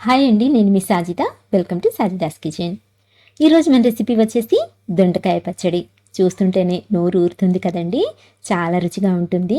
Hi అండి నేను మీ Sajitha. Welcome to Sajida's kitchen. ఈరోజు మన రెసిపీ వచ్చేసి దొండకాయ పచ్చడి. చూస్తుంటేనే నోరు ఊరుతుంది కదండి. చాలా రుచిగా ఉంటుంది.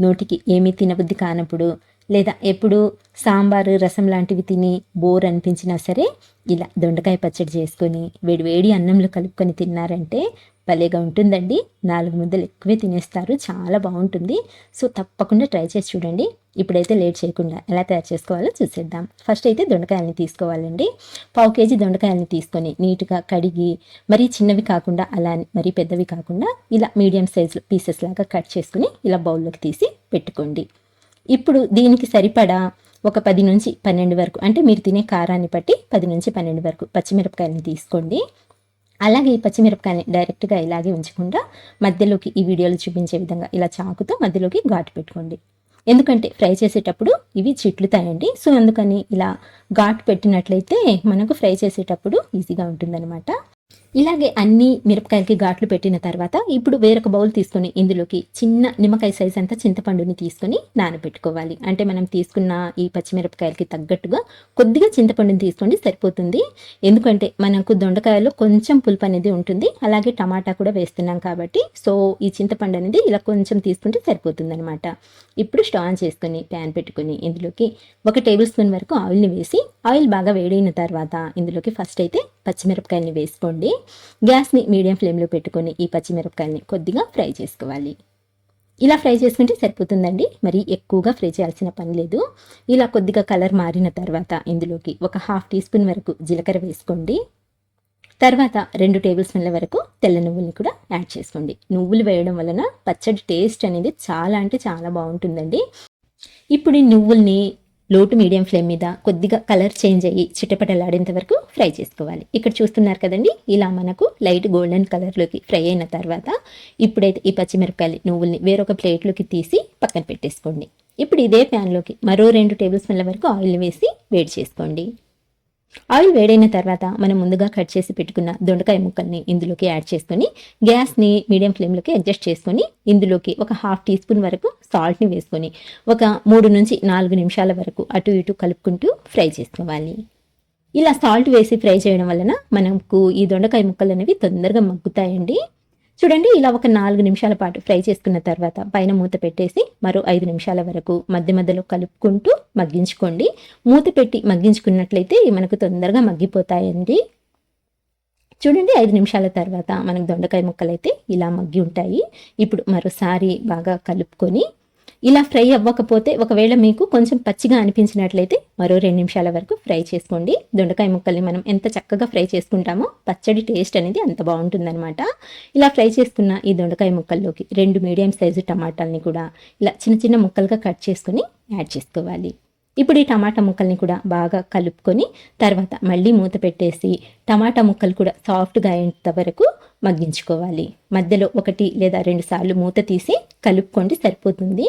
నోటికి ఏమీ తినబుద్ధి కానప్పుడు లేదా ఎప్పుడు సాంబారు రసం లాంటివి తిని బోర్ అనిపించినా సరే ఇలా దొండకాయ పచ్చడి చేసుకొని వేడి వేడి అన్నంలో కలుపుకొని తిన్నారంటే భలేగా ఉంటుందండి. నాలుగు ముద్దలు ఎక్కువే తినేస్తారు. చాలా బాగుంటుంది. సో తప్పకుండా ట్రై చేసి చూడండి. ఇప్పుడైతే లేట్ చేయకుండా ఎలా తయారు చేసుకోవాలో చూసేద్దాం. ఫస్ట్ అయితే దొండకాయలని తీసుకోవాలండి. పావు కేజీ దొండకాయలని తీసుకొని నీట్గా కడిగి మరీ చిన్నవి కాకుండా అలా మరీ పెద్దవి కాకుండా ఇలా మీడియం సైజ్ పీసెస్ లాగా కట్ చేసుకుని ఇలా బౌల్లోకి తీసి పెట్టుకోండి. ఇప్పుడు దీనికి సరిపడా ఒక పది నుంచి పన్నెండు వరకు అంటే మీరు తినే కారాన్ని బట్టి పది నుంచి పన్నెండు వరకు పచ్చిమిరపకాయలని తీసుకోండి. అలాగే ఈ పచ్చిమిరపకాయని డైరెక్ట్గా ఇలాగే ఉంచకుండా మధ్యలోకి ఈ వీడియోలో చూపించే విధంగా ఇలా చాకుతో మధ్యలోకి ఘాటు పెట్టుకోండి. ఎందుకంటే ఫ్రై చేసేటప్పుడు ఇవి చిట్లుతాయండి. సో అందుకని ఇలా ఘాటు పెట్టినట్లయితే మనకు ఫ్రై చేసేటప్పుడు ఈజీగా ఉంటుందన్నమాట. ఇలాగే అన్ని మిరపకాయలకి ఘాట్లు పెట్టిన తర్వాత ఇప్పుడు వేరొక బౌల్ తీసుకొని ఇందులోకి చిన్న నిమ్మకాయ సైజ్ అంతా చింతపండుని తీసుకొని నానబెట్టుకోవాలి. అంటే మనం తీసుకున్న ఈ పచ్చిమిరపకాయలకి తగ్గట్టుగా కొద్దిగా చింతపండుని తీసుకోండి సరిపోతుంది. ఎందుకంటే మనకు దొండకాయలో కొంచెం పులుపు అనేది ఉంటుంది. అలాగే టమాటా కూడా వేస్తున్నాం కాబట్టి సో ఈ చింతపండు అనేది ఇలా కొంచెం తీసుకుంటే సరిపోతుంది అనమాట ఇప్పుడు స్టవ్ ఆన్ చేసుకొని ప్యాన్ పెట్టుకొని ఇందులోకి ఒక టేబుల్ స్పూన్ వరకు ఆయిల్ని వేసి ఆయిల్ బాగా వేడైన తర్వాత ఇందులోకి ఫస్ట్ అయితే పచ్చిమిరపకాయలని వేసుకోండి. గ్యాస్ని మీడియం ఫ్లేమ్లో పెట్టుకొని ఈ పచ్చిమిరపకాయలని కొద్దిగా ఫ్రై చేసుకోవాలి. ఇలా ఫ్రై చేసుకుంటే సరిపోతుందండి. మరి ఎక్కువగా ఫ్రై చేయాల్సిన పని లేదు. ఇలా కొద్దిగా కలర్ మారిన తర్వాత ఇందులోకి ఒక హాఫ్ టీ స్పూన్ వరకు జీలకర్ర వేసుకోండి. తర్వాత రెండు టేబుల్ స్పూన్ల వరకు తెల్ల నువ్వుల్ని కూడా యాడ్ చేసుకోండి. నువ్వులు వేయడం వలన పచ్చడి టేస్ట్ అనేది చాలా అంటే చాలా బాగుంటుందండి. ఇప్పుడు ఈ లోటు మీడియం ఫ్లేమ్ మీద కొద్దిగా కలర్ చేంజ్ అయ్యి చిటపటలాడేంత వరకు ఫ్రై చేసుకోవాలి. ఇక్కడ చూస్తున్నారు కదండి ఇలా మనకు లైట్ గోల్డెన్ కలర్లోకి ఫ్రై అయిన తర్వాత ఇప్పుడైతే ఈ పచ్చిమిరపకాయలు నువ్వుల్ని వేరొక ప్లేట్లోకి తీసి పక్కన పెట్టేసుకోండి. ఇప్పుడు ఇదే ప్యాన్లోకి మరో రెండు టేబుల్ స్పూన్ల వరకు ఆయిల్ వేసి వేడి చేసుకోండి. ఆయిల్ వేడైన తర్వాత మనం ముందుగా కట్ చేసి పెట్టుకున్న దొండకాయ ముక్కల్ని ఇందులోకి యాడ్ చేసుకొని గ్యాస్ని మీడియం ఫ్లేమ్లోకి అడ్జస్ట్ చేసుకొని ఇందులోకి ఒక హాఫ్ టీ స్పూన్ వరకు సాల్ట్ని వేసుకొని ఒక మూడు నుంచి నాలుగు నిమిషాల వరకు అటు ఇటు కలుపుకుంటూ ఫ్రై చేసుకోవాలి. ఇలా సాల్ట్ వేసి ఫ్రై చేయడం వలన మనకు ఈ దొండకాయ ముక్కలు అనేవి తొందరగా మగ్గుతాయండి. చూడండి ఇలా ఒక నాలుగు నిమిషాల పాటు ఫ్రై చేసుకున్న తర్వాత పైన మూత పెట్టేసి మరో ఐదు నిమిషాల వరకు మధ్య మధ్యలో కలుపుకుంటూ మగ్గించుకోండి. మూత పెట్టి మగ్గించుకున్నట్లయితే మనకు తొందరగా మగ్గిపోతాయండి. చూడండి ఐదు నిమిషాల తర్వాత మనకు దొండకాయ ముక్కలు అయితే ఇలా మగ్గి ఉంటాయి. ఇప్పుడు మరోసారి బాగా కలుపుకొని ఇలా ఫ్రై అవ్వకపోతే ఒకవేళ మీకు కొంచెం పచ్చిగా అనిపించినట్లయితే మరో రెండు నిమిషాల వరకు ఫ్రై చేసుకోండి. దొండకాయ ముక్కల్ని మనం ఎంత చక్కగా ఫ్రై చేసుకుంటామో పచ్చడి టేస్ట్ అనేది అంత బాగుంటుందన్నమాట. ఇలా ఫ్రై చేసుకున్న ఈ దొండకాయ ముక్కల్లోకి రెండు మీడియం సైజు టమాటాలని కూడా ఇలా చిన్న చిన్న ముక్కలుగా కట్ చేసుకొని యాడ్ చేసుకోవాలి. ఇప్పుడు ఈ టమాటా ముక్కల్ని కూడా బాగా కలుపుకొని తర్వాత మళ్ళీ మూత పెట్టేసి టమాటా ముక్కలు కూడా సాఫ్ట్గా అయ్యేంత వరకు మగ్గించుకోవాలి. మధ్యలో ఒకటి లేదా రెండు సార్లు మూత తీసి కలుపుకోండి సరిపోతుంది.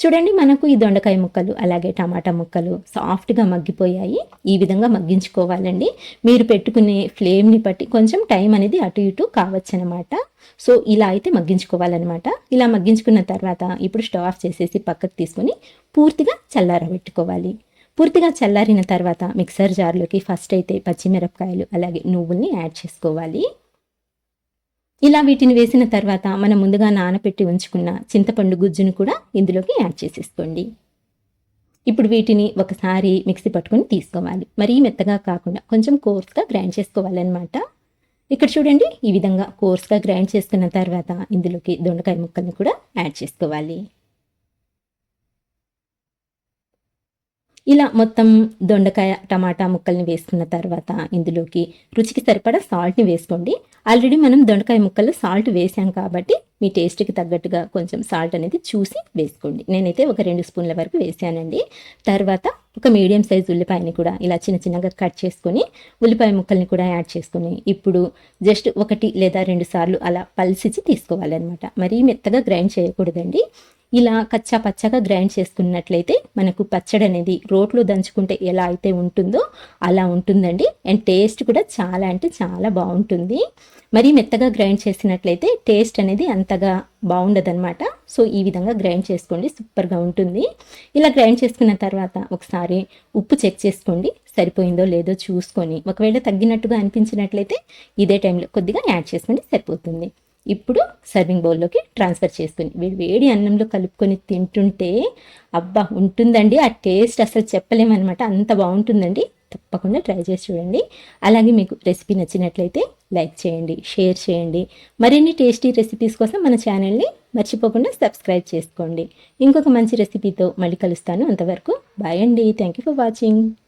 చూడండి మనకు ఈ దొండకాయ ముక్కలు అలాగే టమాటా ముక్కలు సాఫ్ట్గా మగ్గిపోయాయి. ఈ విధంగా మగ్గించుకోవాలండి. మీరు పెట్టుకునే ఫ్లేమ్ని బట్టి కొంచెం టైం అనేది అటు ఇటు కావచ్చనమాట. సో ఇలా అయితే మగ్గించుకోవాలన్నమాట. ఇలా మగ్గించుకున్న తర్వాత ఇప్పుడు స్టవ్ ఆఫ్ చేసేసి పక్కకు తీసుకొని పూర్తిగా చల్లారబెట్టుకోవాలి. పూర్తిగా చల్లారిన తర్వాత మిక్సర్ జార్లోకి ఫస్ట్ అయితే పచ్చిమిరపకాయలు అలాగే నువ్వుల్ని యాడ్ చేసుకోవాలి. ఇలా వీటిని వేసిన తర్వాత మనం ముందుగా నానపెట్టి ఉంచుకున్న చింతపండు గుజ్జును కూడా ఇందులోకి యాడ్ చేసేసుకోండి. ఇప్పుడు వీటిని ఒకసారి మిక్సీ పట్టుకొని తీసుకోవాలి. మరీ మెత్తగా కాకుండా కొంచెం కోర్స్గా గ్రైండ్ చేసుకోవాలన్నమాట. ఇక్కడ చూడండి ఈ విధంగా కోర్స్గా గ్రైండ్ చేసుకున్న తర్వాత ఇందులోకి దొండకాయ ముక్కల్ని కూడా యాడ్ చేసుకోవాలి. ఇలా మొత్తం దొండకాయ టమాటా ముక్కల్ని వేసుకున్న తర్వాత ఇందులోకి రుచికి సరిపడా సాల్ట్ని వేసుకోండి. ఆల్రెడీ మనం దొండకాయ ముక్కలు సాల్ట్ వేసాం కాబట్టి మీ టేస్ట్కి తగ్గట్టుగా కొంచెం సాల్ట్ అనేది చూసి వేసుకోండి. నేనైతే ఒక రెండు స్పూన్ల వరకు వేసానండి. తర్వాత ఒక మీడియం సైజ్ ఉల్లిపాయని కూడా ఇలా చిన్న చిన్నగా కట్ చేసుకొని ఉల్లిపాయ ముక్కల్ని కూడా యాడ్ చేసుకొని ఇప్పుడు జస్ట్ ఒకటి లేదా రెండు సార్లు అలా పల్సిచి తీసుకోవాలన్నమాట. మరీ మెత్తగా గ్రైండ్ చేయకూడదండి. ఇలా కచ్చా పచ్చగా గ్రైండ్ చేసుకున్నట్లయితే మనకు పచ్చడి అనేది రోట్లో దంచుకుంటే ఎలా అయితే ఉంటుందో అలా ఉంటుందండి. అండ్ టేస్ట్ కూడా చాలా అంటే చాలా బాగుంటుంది. మరీ మెత్తగా గ్రైండ్ చేసినట్లయితే టేస్ట్ అనేది అంతగా బాగుండదనమాట సో ఈ విధంగా గ్రైండ్ చేసుకోండి. సూపర్గా ఉంటుంది. ఇలా గ్రైండ్ చేసుకున్న తర్వాత ఒకసారి ఉప్పు చెక్ చేసుకోండి. సరిపోయిందో లేదో చూసుకొని. ఒకవేళ తగ్గినట్టుగా అనిపించినట్లయితే ఇదే టైంలో కొద్దిగా యాడ్ చేసుకోండి. సరిపోతుంది. ఇప్పుడు సర్వింగ్ బౌల్లోకి ట్రాన్స్ఫర్ చేసుకుని వేడి వేడి అన్నంలో కలుపుకొని తింటుంటే అబ్బా ఉంటుందండి ఆ టేస్ట్ అసలు చెప్పలేమన్నమాట. అంత బాగుంటుందండి. తప్పకుండా ట్రై చేసి చూడండి. అలాగే మీకు రెసిపీ నచ్చినట్లయితే లైక్ చేయండి షేర్ చేయండి. మరిన్ని టేస్టీ రెసిపీస్ కోసం మన ఛానల్ని మర్చిపోకుండా సబ్స్క్రైబ్ చేసుకోండి. ఇంకొక మంచి రెసిపీతో మళ్ళీ కలుస్తాను. అంతవరకు బాయ్ అండి. Thank you for watching